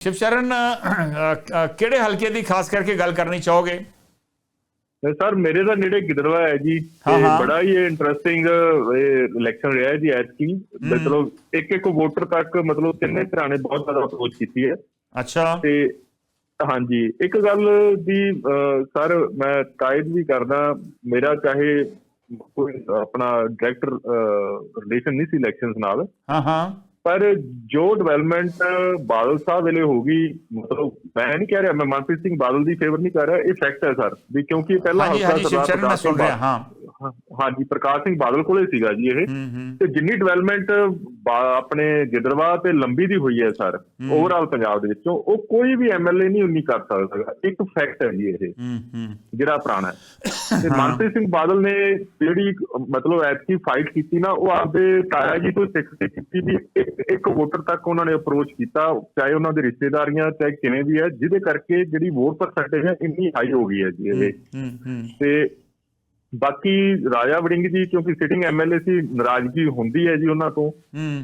ਅ, ਕਿਹੜੇ ਹਲਕੇ ਦੀ ਖਾਸ ਕਰਕੇ ਗੱਲ ਕਰਨੀ ਚਾਹੋਗੇ? ਤੇ ਸਰ ਮੇਰੇ ਦਾ ਨੇੜੇ ਗਿੱਦੜਵਾ ਹੈ ਜੀ ਤੇ। ਬੜਾ ਹੀ ਇੰਟਰਸਟਿੰਗ ਇਲੈਕਸ਼ਨ ਰਿਹਾ ਜੀ ਐਤਕੀ। ਮਤਲਬ ਇੱਕ ਇੱਕ ਵੋਟਰ ਤੱਕ ਮਤਲਬ ਤਿੰਨੇ ਤਰ੍ਹਾਂ ਨੇ ਬਹੁਤ ਜ਼ਿਆਦਾ ਅਪਰੋਚ ਕੀਤੀ ਹੈ। ਅੱਛਾ। ਤੇ ਹਾਂਜੀ ਇੱਕ ਗੱਲ ਦੀ ਸਰ ਮੈਂ ਕਾਇਦ ਵੀ ਕਰਦਾ। ਮੇਰਾ ਚਾਹੇ ਕੋਈ ਆਪਣਾ ਡਾਇਰੈਕਟ ਰਿਲੇਸ਼ਨ ਨਹੀਂ ਸੀ ਇਲੈਕਸ਼ਨਸ ਨਾਲ। ਹਾਂ ਹਾਂ। ਪਰ ਜੋ ਡਿਵੈਲਪਮੈਂਟ ਬਾਦਲ ਸਾਹਿਬ ਵੇਲੇ ਹੋ ਗਈ ਮਤਲਬ ਮੈਂ ਨਹੀਂ ਕਹਿ ਰਿਹਾ ਮੈਂ ਮਨਪ੍ਰੀਤ ਸਿੰਘ ਬਾਦਲ ਦੀ ਫੇਵਰ ਨਹੀਂ ਕਰ ਰਿਹਾ ਇਹ ਫੈਕਟ ਹੈ ਸਰ ਵੀ ਕਿਉਂਕਿ ਪਹਿਲਾਂ ਹਾਂਜੀ ਸਰਦਾਰ ਪ੍ਰਕਾਸ਼ ਸੁਣ ਸਿੰਘ ਰਿਹਾ ਹਾਂ। ਹਾਂਜੀ ਪ੍ਰਕਾਸ਼ ਸਿੰਘ ਬਾਦਲ ਕੋਲੇ ਸੀਗਾ ਜੀ ਇਹ। ਤੇ ਜਿੰਨੀ ਡਿਵੈਲਪਮੈਂਟ ਆਪਣੇ ਗਿੱਦੜਵਾ ਤੇ ਲੰਬੀ ਦੀ ਹੋਈ ਹੈ ਸਰ ਓਵਰਆਲ ਪੰਜਾਬ ਦੇ ਵਿੱਚੋਂ ਉਹ ਕੋਈ ਵੀ ਐਮਐਲਏ ਨਹੀਂ ਉਨੀ ਕਰ ਸਕਦਾ ਇੱਕ ਫੈਕਟ ਹੈ ਜੀ ਇਹ ਜਿਹੜਾ ਪੁਰਾਣਾ ਤੇ ਮਨਪ੍ਰੀਤ ਸਿੰਘ ਬਾਦਲ ਨੇ ਜਿਹੜੀ ਮਤਲਬ ਐਤਕੀ ਫਾਈਟ ਕੀਤੀ ਨਾ ਉਹ ਆਪਦੇ ਤਾਇਆ ਜੀ ਤੋਂ ਸਿੱਖ ਕੇ ਕੀਤੀ ਵੀ ਇੱਕ- ਵੋਟਰ ਤੱਕ ਉਹਨਾਂ ਨੇ ਅਪਰੋਚ ਕੀਤਾ ਚਾਹੇ ਉਹਨਾਂ ਦੇ ਰਿਸ਼ਤੇਦਾਰੀਆਂ ਚਾਹੇ ਕਿਵੇਂ ਵੀ ਹੈ ਜਿਹਦੇ ਕਰਕੇ ਜਿਹੜੀ ਵੋਟ ਪਰਸੈਂਟੇਜ ਹੈ ਇੰਨੀ ਹਾਈ ਹੋ ਗਈ ਹੈ ਜੀ ਇਹ। ਤੇ ਬਾਕੀ ਰਾਜਾ ਵੜਿੰਗ ਜੀ ਕਿਉਂਕਿ ਸਿਟਿੰਗ ਐਮਐਲਏ ਸੀ ਨਾਰਾਜ਼ਗੀ ਹੁੰਦੀ ਹੈ ਜੀ ਉਹਨਾਂ ਤੋਂ।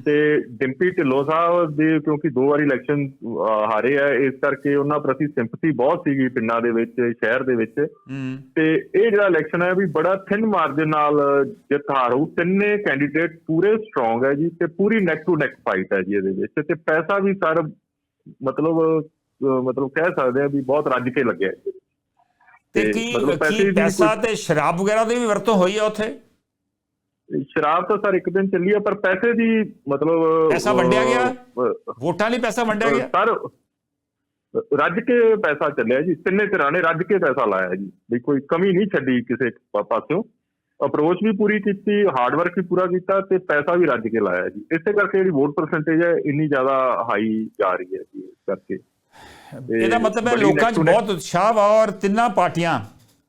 ਤੇ ਡਿੰਪੀ ਢਿੱਲੋਂ ਸਾਹਿਬ ਦੇ ਕਿਉਂਕਿ ਦੋ ਵਾਰੀ ਇਲੈਕਸ਼ਨ ਹਾਰੇ ਆ ਇਸ ਕਰਕੇ ਉਹਨਾਂ ਪ੍ਰਤੀ ਸਿੰਪਥੀ ਬਹੁਤ ਸੀਗੀ ਪਿੰਡਾਂ ਦੇ ਵਿੱਚ ਸ਼ਹਿਰ ਦੇ ਵਿੱਚ। ਤੇ ਇਹ ਜਿਹੜਾ ਇਲੈਕਸ਼ਨ ਹੈ ਵੀ ਬੜਾ ਥਿਨ ਮਾਰਜਨ ਨਾਲ ਜਿੱਤ ਹਾਰ ਤਿੰਨੇ ਕੈਂਡੀਡੇਟ ਪੂਰੇ ਸਟਰੋਂਗ ਹੈ ਜੀ ਤੇ ਪੂਰੀ ਨੈਕ ਟੂ ਨੈਕ ਫਾਈਟ ਹੈ ਜੀ ਇਹਦੇ ਵਿੱਚ। ਤੇ ਪੈਸਾ ਵੀ ਸਰ ਮਤਲਬ ਮਤਲਬ ਕਹਿ ਸਕਦੇ ਆ ਵੀ ਬਹੁਤ ਰੱਜ ਕੇ ਲੱਗਿਆ। ਹੈ। ਤੇ ਕੀ ਕੀ ਪੈਸਾ ਤੇ ਸ਼ਰਾਬ ਵਗੈਰਾ ਦੀ ਵੀ ਵਰਤੋਂ ਹੋਈ ਹੈ ਉੱਥੇ? ਸ਼ਰਾਬ ਤਾਂ ਸਰ ਇੱਕ ਦਿਨ ਚੱਲੀ ਆ ਪਰ ਪੈਸੇ ਦੀ ਮਤਲਬ ਪੈਸਾ ਵੰਡਿਆ ਗਿਆ? ਵੋਟਾਂ ਲਈ ਪੈਸਾ ਵੰਡਿਆ ਗਿਆ? ਸਰ ਰੱਜ ਕੇ ਪੈਸਾ ਚੱਲਿਆ ਜੀ ਤਿੰਨੇ ਧਿਰਾਂ ਨੇ ਰੱਜ ਕੇ ਪੈਸਾ ਲਾਇਆ ਜੀ। ਵੀ ਕੋਈ ਕਮੀ ਨਹੀਂ ਛੱਡੀ ਕਿਸੇ ਪਾਸਿਓਂ। ਅਪਰੋਚ ਵੀ ਪੂਰੀ ਕੀਤੀ ਹਾਰਡ ਵਰਕ ਵੀ ਪੂਰਾ ਕੀਤਾ ਤੇ ਪੈਸਾ ਵੀ ਰੱਜ ਕੇ ਲਾਇਆ ਜੀ। ਇਸੇ ਕਰਕੇ ਜਿਹੜੀ ਵੋਟ ਪਰਸੈਂਟੇਜ ਹੈ ਇੰਨੀ ਜ਼ਿਆਦਾ ਹਾਈ ਜਾ ਰਹੀ ਹੈ ਜੀ ਇਸ ਕਰਕੇ। ਇਹਦਾ ਮਤਲਬ ਹੈ ਲੋਕਾਂ 'ਚ ਬਹੁਤ ਉਤਸ਼ਾਹ ਵਾ ਔਰ ਤਿੰਨਾਂ ਪਾਰਟੀਆਂ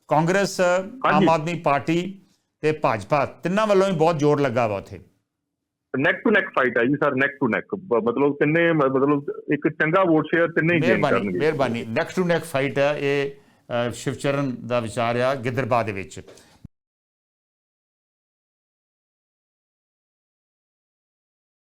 ਕਾਂਗਰਸ ਆਮ। ਆਦਮੀ ਪਾਰਟੀ ਤੇ ਭਾਜਪਾ ਤਿੰਨਾਂ ਵੱਲੋਂ ਹੀ ਬਹੁਤ ਜ਼ੋਰ ਲੱਗਾ ਵਾ ਉੱਥੇ। ਨੈਕ ਟੂ ਨੈਕ ਫਾਈਟ ਹੈ ਜੀ ਸਰ ਨੈਕ ਟੂ ਨੈਕ ਮਤਲਬ ਤਿੰਨੇ ਮਤਲਬ ਇੱਕ ਚੰਗਾ ਵੋਟ ਸ਼ੇਅਰ ਤਿੰਨੇ ਹੀ ਗੇਨ ਮਿਹਰਬਾਨੀ ਕਰਨਗੇ। ਮਿਹਰਬਾਨੀ। ਨੈਕਸਟ ਟੂ ਨੈਕ ਫਾਈਟ ਹੈ ਇਹ ਸ਼ਿਵਚਰਨ ਦਾ ਵਿਚਾਰ ਆ ਗਿੱਦਰਬਾ ਦੇ ਵਿੱਚ।